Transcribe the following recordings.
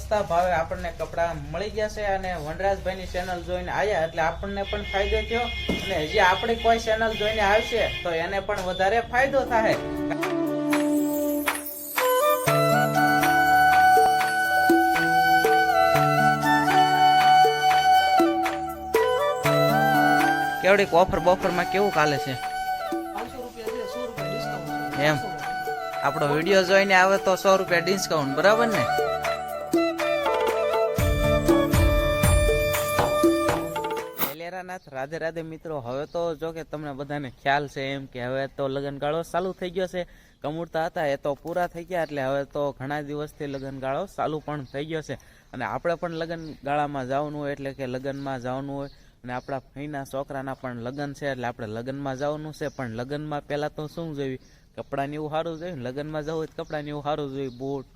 સસ્તા ભાવે આપણને કપડાં મળી ગયા છે અને વનરાજભાઈની ચેનલ જોઈને આવ્યા એટલે આપણને પણ ફાયદો થયો. અને હજી આપણી કોઈ ચેનલ જોઈને આવશે તો એને પણ વધારે ફાયદો થાય. કેવડીક ઓફર બોફરમાં કેવું કાલે છે? ડિસ્કાઉન્ટ છે એમ. આપણો વીડિયો જોઈને આવે તો સો રૂપિયા ડિસ્કાઉન્ટ બરાબર ને? લેરાનાથ રાધે રાધે મિત્રો, હવે તો જો કે તમને બધાને ખ્યાલ છે એમ કે હવે તો લગ્નગાળો ચાલુ થઈ ગયો છે. કમુરતા હતા, એ તો પૂરા થઈ ગયા એટલે હવે તો ઘણા દિવસથી લગ્નગાળો ચાલુ પણ થઈ ગયો છે. અને આપણે પણ લગ્નગાળામાં જવાનું હોય એટલે કે લગ્નમાં જવાનું હોય. અને આપણા ભાઈના છોકરાના પણ લગ્ન છે એટલે આપણે લગ્નમાં જવાનું છે. પણ લગ્નમાં પહેલાં તો શું જોયું કપડાને એવું સારું જોયું લગ્નમાં જવું હોય તો કપડાને એવું સારું જોયું બૂટ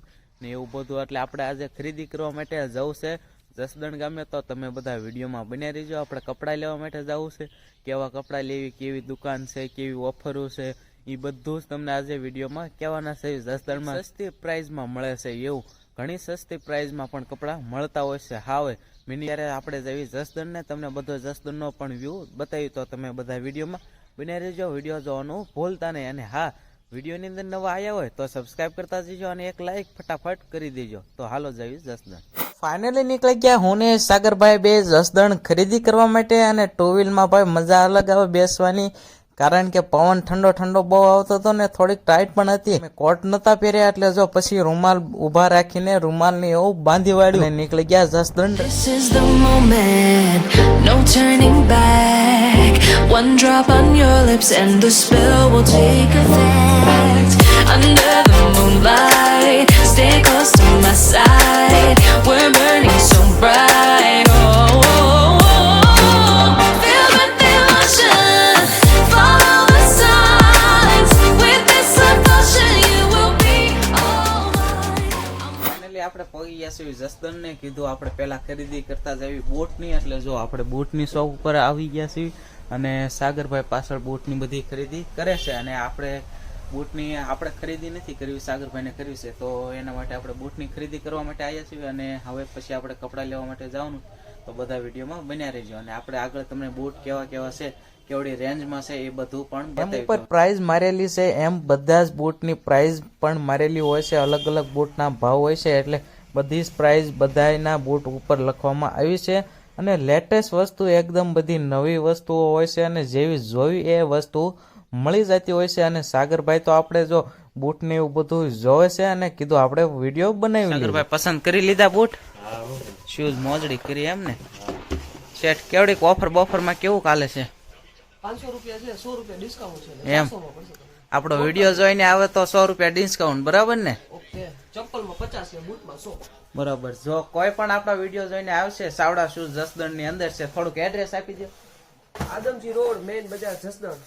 ને એવું બધું. એટલે આપણે આજે ખરીદી કરવા માટે જવું છે. જસદણ ગામે તો તમે બધા વિડીયોમાં બન્યા રહીજો. આપણે કપડાં લેવા માટે જવું છે. કેવા કપડાં લેવી, કેવી દુકાન છે, કેવી ઓફરો છે એ બધું જ તમને આજે વિડીયોમાં કહેવાના છે. જસદણમાં સસ્તી પ્રાઇઝમાં મળે છે એવું. ઘણી સસ્તી પ્રાઇઝમાં પણ કપડાં મળતા હોય છે. હા હોય મિની ત્યારે આપણે જઈ જસદણને, તમને બધો જસદણનો પણ વ્યૂ બતાવ્યું તો તમે બધા વિડીયોમાં બન્યા રહેજો. વીડિયો જોવાનું ભૂલતા નહીં. અને હા, વિડીયોની અંદર નવા આવ્યા હોય તો સબસ્ક્રાઈબ કરતા જજો અને એક લાઇક ફટાફટ કરી દેજો. તો હાલો જવી જસદણ. ફાઇનલી નીકળી ગયા. હું ને સાગરભાઈ બે જસદણ ખરીદી કરવા માટે અને ટુ વ્હીલમાં ભાઈ મજા અલગ આવે બેસવાની. કારણ કે પવન ઠંડો ઠંડો બહુ આવતો હતો ને થોડીક ટાઈટ પણ હતી. કોટ નતા પહેર્યા એટલે જો પછી રૂમાલ ઊભા રાખીને રૂમાલની એવું બાંધી વાળ્યું. નીકળી ગયા Jasdan. Under the moonlight, stay close to my side. We're આપણે પગી ગયા છીએ. જસદણ ને કીધું આપણે પહેલાં ખરીદી કરતા જવી બોટની. એટલે જો આપણે બોટની શોપ ઉપર આવી ગયા છીએ અને સાગરભાઈ પાછળ બોટની બધી ખરીદી કરે છે અને આપણે બૂટની આપણે ખરીદી નથી કરવી, સાગરભાઈને કરવી છે. તો એના માટે આપણે બૂટની ખરીદી કરવા માટે આવ્યા છીએ અને હવે પછી આપણે કપડાં લેવા માટે જવાનું. તો બધા વિડીયોમાં બન્યા રહેજો અને આપણે આગળ તમને બૂટ કેવા કેવા છે કેવડી રેન્જમાં છે એ બધું પણ એમ ઉપર પ્રાઇઝ મારેલી છે એમ બધા જ બૂટની પ્રાઇઝ પણ મારેલી હોય છે અલગ અલગ બૂટના ભાવ હોય છે એટલે બધી જ પ્રાઇઝ બધાના બૂટ ઉપર લખવામાં આવી છે. અને લેટેસ્ટ વસ્તુ એકદમ બધી નવી વસ્તુઓ હોય છે અને જેવી જોઈ એ વસ્તુ મળી જતી હોય છે. અને સાગરભાઈ તો આપણે જો બૂટ ને એવું બધું જોવે છે અને કીધું આપણે વીડિયો બનાવી સાગરભાઈ પસંદ કરી લીધા બૂટ શૂઝ મોજડી કરી એમ ને શેઠ કેવડીક ઓફર બોફરમાં કેવું કાલે છે? પાંચસો રૂપિયા છે સો રૂપિયા ડિસ્કાઉન્ટ છે એમ. આપણો વીડિયો જોઈને આવે તો સો રૂપિયા ડિસ્કાઉન્ટ બરાબર ને? ઓકે ચપ્પલમાં પચાસ છે બૂટમાં સો. બરાબર. જો કોઈ પણ આપણા વીડિયો જોઈને આવશે સાવડા શૂઝ જસદણની અંદર છે થોડુંક એડ્રેસ આપી દો. આદમજી રોડ મેઇન બજાર જસદણ.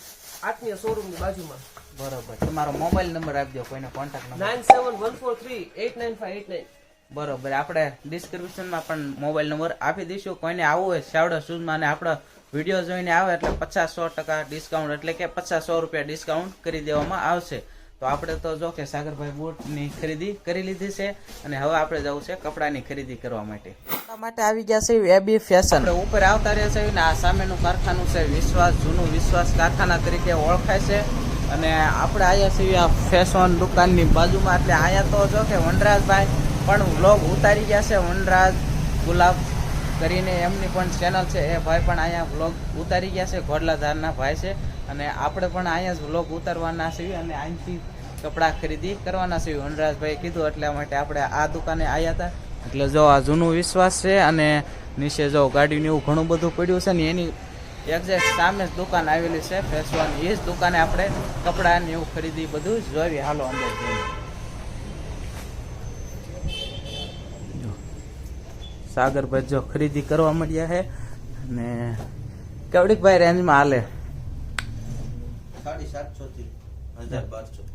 આત્મીય શોરૂમની બાજુમાં. બરાબર. તમારો મોબાઈલ નંબર આપી દો કોઈને contact number. Nine seven one four three eight nine five eight nine. બરોબર. આપણે ડિસ્ક્રિપ્શનમાં પણ મોબાઈલ નંબર આપી દઈશું. કોઈને આવવું હોય સાવડા શૂઝમાં અને આપણા વીડિયો જોઈને આવે એટલે પચાસ સો ટકા ડિસ્કાઉન્ટ એટલે કે પચાસ સો રૂપિયા ડિસ્કાઉન્ટ કરી દેવામાં આવશે. તો આપણે તો જો કે સાગરભાઈ બૂટની ખરીદી કરી લીધી છે અને હવે આપણે જવું છે કપડાની ખરીદી કરવા માટે. માટે આવી ગયા છે એબી ફેશન ઉપર આવતા રહે છે ને આ સામેનું કારખાનું છે વિશ્વાસ જૂનું વિશ્વાસ કારખાના તરીકે ઓળખાય છે. અને આપણે આવ્યા છીએ આ ફેશન દુકાનની બાજુમાં એટલે અહીંયા તો જો કે વનરાજભાઈ પણ વ્લોગ ઉતારી ગયા છે. વનરાજ ગુલાબ કરીને એમની પણ ચેનલ છે, એ ભાઈ પણ અહીંયા વ્લોગ ઉતારી ગયા છે ઘોડલાધારના ભાઈ છે. અને આપણે પણ અહીંયા જ વ્લોગ ઉતારવાના છીએ અને અહીંથી કપડાં ખરીદી કરવાના છીએ. વનરાજભાઈ કીધું એટલા માટે આપણે આ દુકાને આવ્યા હતા. એટલે જો આ જૂનું વિશ્વાસ છે અને નીચે જો ગાડીને એવું ઘણું બધું પડ્યું છે ને એની એક્ઝેક્ટ સામે જ દુકાન આવેલી છે. ફેશન એ જ દુકાને આપણે કપડાં ને એવું ખરીદી બધું જોઈએ હાલો અંદર જઈએ. સાગરભાઈ જો ખરીદી કરવા મળ્યા છે. અને કેવડીક ભાઈ રેન્જમાં હાલે.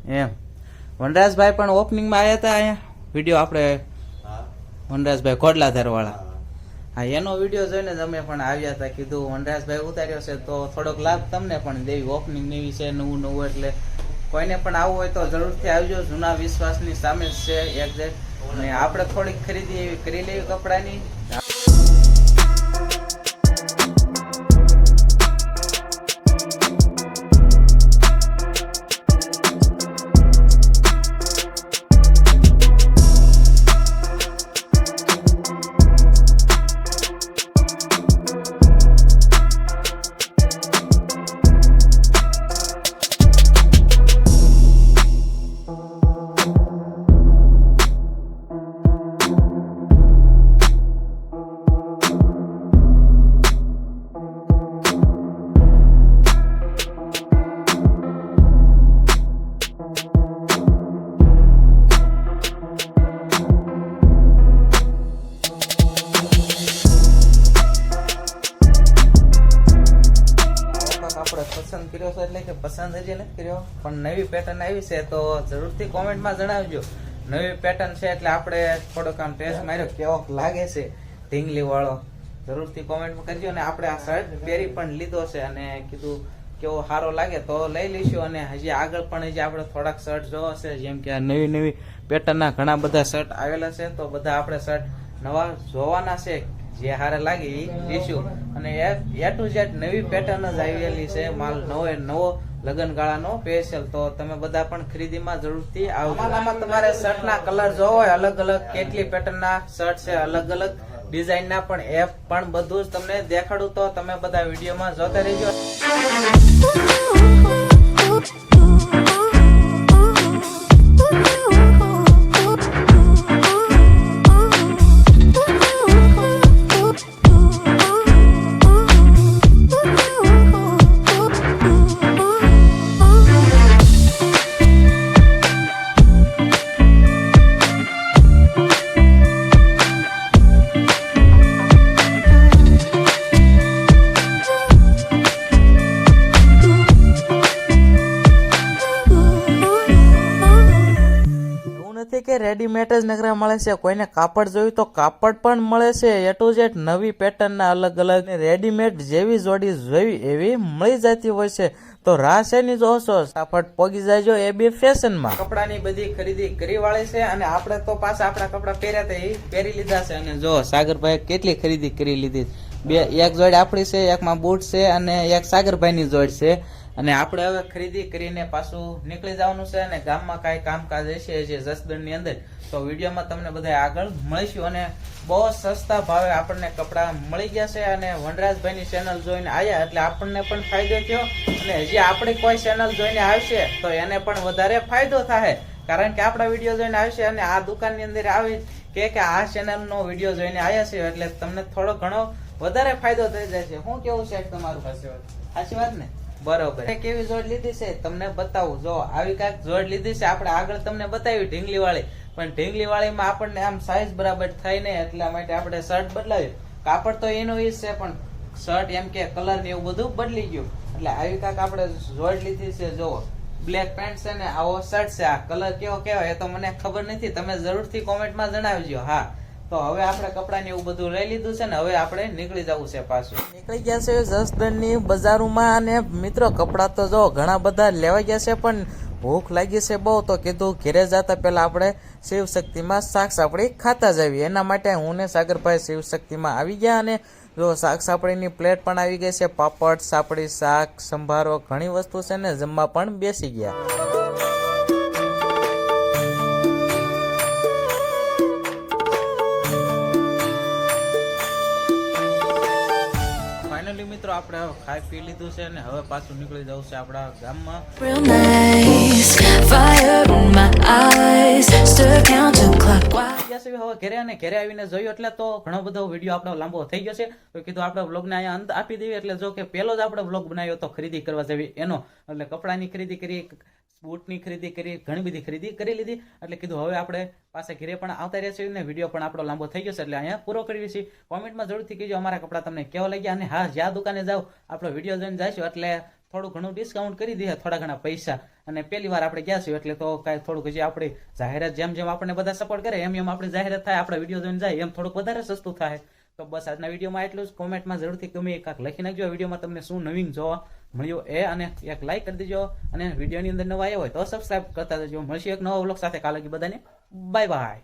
એમ. વનરાજભાઈ પણ ઓપનિંગમાં આવ્યા હતા અહીંયા. વીડિયો આપણે હા. વનરાજભાઈ કોડલાધાર વાળા હા. એનો વીડિયો જોઈને અમે પણ આવ્યા હતા. કીધું વનરાજભાઈ ઉતાર્યો છે તો થોડોક લાભ તમને પણ દેવી. ઓપનિંગ એવી છે નવું નવું એટલે. કોઈને પણ આવવું હોય તો જરૂરથી આવજો. જૂના વિશ્વાસની સામે છે એક્ઝેક્ટ આપણે થોડીક ખરીદી એવી કરી લેવી કપડાની. પસંદ હજી નથી કર્યો. પણ નવી પેટર્ન આવી છે તો જરૂરથી કોમેન્ટમાં જણાવજો. નવી પેટર્ન છે એટલે આપણે થોડોક આમ ટેસ્ટ માર્યો. કેવો લાગે છે ઢીંગલી વાળો. જરૂરથી કોમેન્ટમાં કરજો અને આપણે આ શર્ટ પહેરી પણ લીધો છે અને કીધું કેવો સારો લાગે તો લઈ લઈશું અને હજી આગળ પણ હજી આપણે થોડાક શર્ટ જોવા છે. જેમ કે આ નવી નવી પેટર્નના ઘણા બધા શર્ટ આવેલા છે તો બધા આપણે શર્ટ નવા જોવાના છે. જે હારે લાગે એ લઈશું અને એ ટુ ઝેડ નવી પેટર્ન જ આવેલી છે. માલ નવો એ નવો લગન ગાળાનો સ્પેશિયલ તો તમે બધા પણ ખરીદીમાં જરૂરથી આવજો. આમાં તમારે શર્ટના કલર જોવો હોય અલગ અલગ કેટલી પેટર્નના શર્ટ છે અલગ અલગ ડિઝાઇનના પણ એપ પણ બધું જ તમને દેખાડું તો તમે બધા વિડીયોમાં જોતા રહેજો. રેડીમેડ જ નકરા મળે છે, કોઈને કાપડ જોયું તો કાપડ પણ મળે છે. એ ટુ ઝેડ નવી પેટર્નના અલગ અલગ રેડીમેડ જેવી જોડી જોઈ એવી મળી જતી હોય છે. તો રાહ જોશો ફટાફટ પોગી જાયજો એ બી ફેશનમાં કપડાની બધી ખરીદી કરી વાળી છે અને આપણે તો પાછા આપણા કપડા પહેર્યા હતા એ પહેરી લીધા છે. અને જો સાગરભાઈ કેટલી ખરીદી કરી લીધી? બે, એક જોડ આપણી છે, એકમાં બૂટ છે અને એક સાગરભાઈની જોડ છે. અને આપણે હવે ખરીદી કરીને પાછું નીકળી જવાનું છે અને ગામમાં કાંઈ કામકાજ હશે જે જસદણની અંદર તો વિડીયોમાં તમને બધા આગળ મળીશું અને બહુ સસ્તા ભાવે આપણને કપડાં મળી ગયા છે અને વનરાજભાઈની ચેનલ જોઈને આવ્યા એટલે આપણને પણ ફાયદો થયો અને હજી આપણી કોઈ ચેનલ જોઈને આવશે તો એને પણ વધારે ફાયદો થાય કારણ કે આપણા વીડિયો જોઈને આવશે અને આ દુકાનની અંદર આવી કે કે આ ચેનલનો વીડિયો જોઈને આવ્યા છે એટલે તમને થોડો ઘણો વધારે ફાયદો થઈ જાય છે. શું કેવું છે તમારું? સાચી વાત ને? બરોબર. કેવી જોડ લીધી છે, તમને બતાવું. જો આવી કાંઈક જોડ લીધી છે, આપણે આગળ તમને બતાવી ઢીંગલી વાળી પણ ઢીંગલી વાળીમાં આપણને આમ સાઈઝ બરાબર થાય નહીં, એટલા માટે આપણે શર્ટ બદલાવ્યું કાપડ તો એનો ઈ છે, પણ શર્ટ એમ કે કલર ને એવું બધું બદલી ગયું. એટલે આવી કાંઈક આપણે જોડ લીધી છે, જો. બ્લેક પેન્ટ છે ને, આવો શર્ટ છે. આ કલર કેવો કેવો એ તો મને ખબર નથી. તમે જરૂરથી કોમેન્ટમાં જણાવજો. હા. તો હવે આપણે કપડાં એવું બધું લઈ લીધું છે ને હવે આપણે નીકળી જવું છે પાછું. નીકળી ગયા છે જસદણની બજારોમાં અને મિત્રો કપડાં તો જો ઘણા બધા લેવા ગયા છે, પણ ભૂખ લાગી છે બહુ, તો કીધું ઘેરે જતા પહેલાં આપણે શિવશક્તિમાં શાક સાપડી ખાતા જ આવીએ એના માટે હું ને સાગરભાઈ શિવ શક્તિમાં આવી ગયા અને જો શાક સાપડીની પ્લેટ પણ આવી ગઈ છે, પાપડ, સાપડી, શાક, સંભારો, ઘણી વસ્તુ છે ને જમવા પણ બેસી ગયા. ખાઈ પી લીધું છે અને હવે પાછું નીકળી જવું છે આપણા ગામમાં. હવે ઘરે અને ઘરે આવીને જોયું એટલે તો ઘણો બધો વીડિયો આપણો લાંબો થઈ ગયો છે. તો કીધું આપણે વ્લોગને અહીંયા અંત આપી દઈએ એટલે જો કે પહેલો જ આપણે વ્લોગ બનાવ્યો તો ખરીદી કરવા જેવી એનો. એટલે કપડાની ખરીદી કરી બૂટની ખરીદી કરી, ઘણી બધી ખરીદી કરી લીધી. એટલે કીધું, હવે આપણે પાસે ઘરે પણ આવતા રહ્યા છીએ ને વીડિયો પણ આપણો લાંબો થઈ ગયો છે, એટલે અહીંયા પૂરો કરીએ છીએ. કોમેન્ટમાં જરૂરથી કહેજો, અમારા કપડાં તમને કેવા લાગ્યા અને હા, જ્યાં દુકાને જાઓ, આપણો વીડિયો જોઈને જઈશું. એટલે થોડું ઘણું ડિસ્કાઉન્ટ કરી દઈએ, થોડા ઘણા પૈસા. અને પહેલી વાર આપણે ગયા છીએ, એટલે તો કાંઈ થોડુંક હજી આપણે જાહેરાત જેમ જેમ આપણને બધા સપોર્ટ કરે, એમ એમ આપણી જાહેરાત થાય, આપણે વીડિયો જોઈને જાય, એમ થોડુંક વધારે સસ્તું થાય. તો બસ આજના વિડીયોમાં એટલું જ. કોમેન્ટમાં જરૂરથી ગમે એક લખી નાખજો. વિડીયોમાં તમને શું નવીન જોવા મળ્યું એ અને એક લાઈક કરી દેજો અને વિડીયોની અંદર નવા આવ્યા હોય તો સબસ્ક્રાઈબ કરતા જજો મળશે એક નવો વ્લોગ સાથે. કાલે બધાને. Bye bye